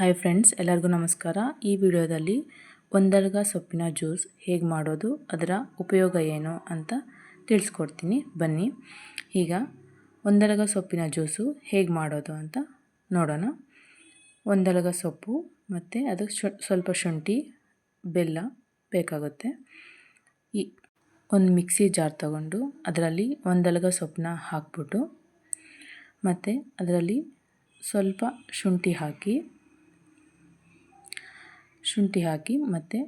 Hi friends ಎಲ್ಲರಿಗೂ ನಮಸ್ಕಾರ. ಈ ವಿಡಿಯೋದಲ್ಲಿ ಒಂದರ್ಗ ಸೊಪ್ಪಿನ ಜ್ಯೂಸ್ ಹೇಗೆ ಮಾಡೋದು, ಅದರ ಉಪಯೋಗ ಏನು ಅಂತ ತಿಳಿಸ್ಕೊಡ್ತೀನಿ. ಬನ್ನಿ. ಈಗ ಒಂದಲಗ ಸೊಪ್ಪಿನ ಜ್ಯೂಸು ಹೇಗೆ ಮಾಡೋದು ಅಂತ ನೋಡೋಣ. ಒಂದಲಗ ಸೊಪ್ಪು ಮತ್ತು ಅದಕ್ಕೆ ಸ್ವಲ್ಪ ಶುಂಠಿ, ಬೆಲ್ಲ ಬೇಕಾಗುತ್ತೆ. ಈ ಒಂದು ಮಿಕ್ಸಿ ಜಾರ್ ತಗೊಂಡು ಅದರಲ್ಲಿ ಒಂದಲಗ ಸೊಪ್ಪನ್ನ ಹಾಕ್ಬಿಟ್ಟು ಮತ್ತು ಅದರಲ್ಲಿ ಸ್ವಲ್ಪ ಶುಂಠಿ ಹಾಕಿ ಶುಂಠಿ ಹಾಕಿ ಮತ್ತು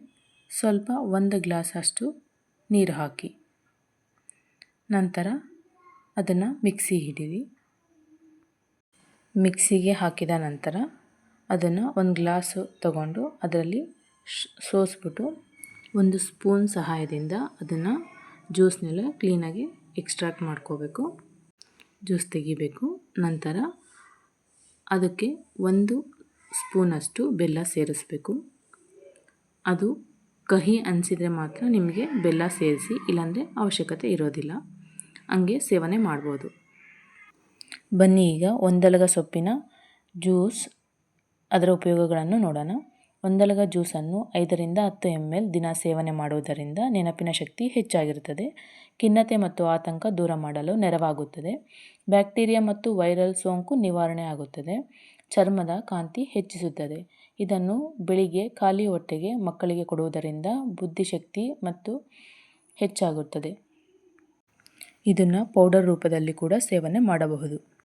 ಸ್ವಲ್ಪ ಒಂದು ಗ್ಲಾಸ್ ಅಷ್ಟು ನೀರು ಹಾಕಿ. ನಂತರ ಅದನ್ನು ಮಿಕ್ಸಿ ಹಿಡಿವಿ ಮಿಕ್ಸಿಗೆ ಹಾಕಿದ ನಂತರ ಅದನ್ನು ಒಂದು ಗ್ಲಾಸು ತಗೊಂಡು ಅದರಲ್ಲಿ ಸೋಸ್ಬಿಟ್ಟು ಒಂದು ಸ್ಪೂನ್ ಸಹಾಯದಿಂದ ಅದನ್ನು ಜ್ಯೂಸ್ನೆಲ್ಲ ಕ್ಲೀನಾಗಿ ಎಕ್ಸ್ಟ್ರಾಕ್ಟ್ ಮಾಡ್ಕೋಬೇಕು. ಜ್ಯೂಸ್ ತೆಗಿಬೇಕು. ನಂತರ ಅದಕ್ಕೆ ಒಂದು ಸ್ಪೂನಷ್ಟು ಬೆಲ್ಲ ಸೇರಿಸ್ಬೇಕು. ಅದು ಕಹಿ ಅನಿಸಿದರೆ ಮಾತ್ರ ನಿಮಗೆ ಬೆಲ್ಲ ಸೇರಿಸಿ ಇಲ್ಲಾಂದರೆ ಅವಶ್ಯಕತೆ ಇರೋದಿಲ್ಲ. ಹಂಗೆ ಸೇವನೆ ಮಾಡ್ಬೋದು. ಬನ್ನಿ ಈಗ ಒಂದಲಗ ಸೊಪ್ಪಿನ ಜ್ಯೂಸ್, ಅದರ ಉಪಯೋಗಗಳನ್ನು ನೋಡೋಣ. ಒಂದಲಗ ಜ್ಯೂಸನ್ನು ಐದರಿಂದ ಹತ್ತು ಎಂ ಎಲ್ ದಿನ ಸೇವನೆ ಮಾಡುವುದರಿಂದ ನೆನಪಿನ ಶಕ್ತಿ ಹೆಚ್ಚಾಗಿರುತ್ತದೆ. ಖಿನ್ನತೆ ಮತ್ತು ಆತಂಕ ದೂರ ಮಾಡಲು ನೆರವಾಗುತ್ತದೆ. ಬ್ಯಾಕ್ಟೀರಿಯಾ ಮತ್ತು ವೈರಲ್ ಸೋಂಕು ನಿವಾರಣೆ ಆಗುತ್ತದೆ. ಚರ್ಮದ ಕಾಂತಿ ಹೆಚ್ಚಿಸುತ್ತದೆ. ಇದನ್ನು ಬೆಳಿಗ್ಗೆ ಖಾಲಿ ಹೊಟ್ಟೆಗೆ ಮಕ್ಕಳಿಗೆ ಕೊಡುವುದರಿಂದ ಬುದ್ಧಿಶಕ್ತಿ ಮತ್ತು ಹೆಚ್ಚಾಗುತ್ತದೆ. ಇದನ್ನು ಪೌಡರ್ ರೂಪದಲ್ಲಿ ಕೂಡ ಸೇವನೆ ಮಾಡಬಹುದು.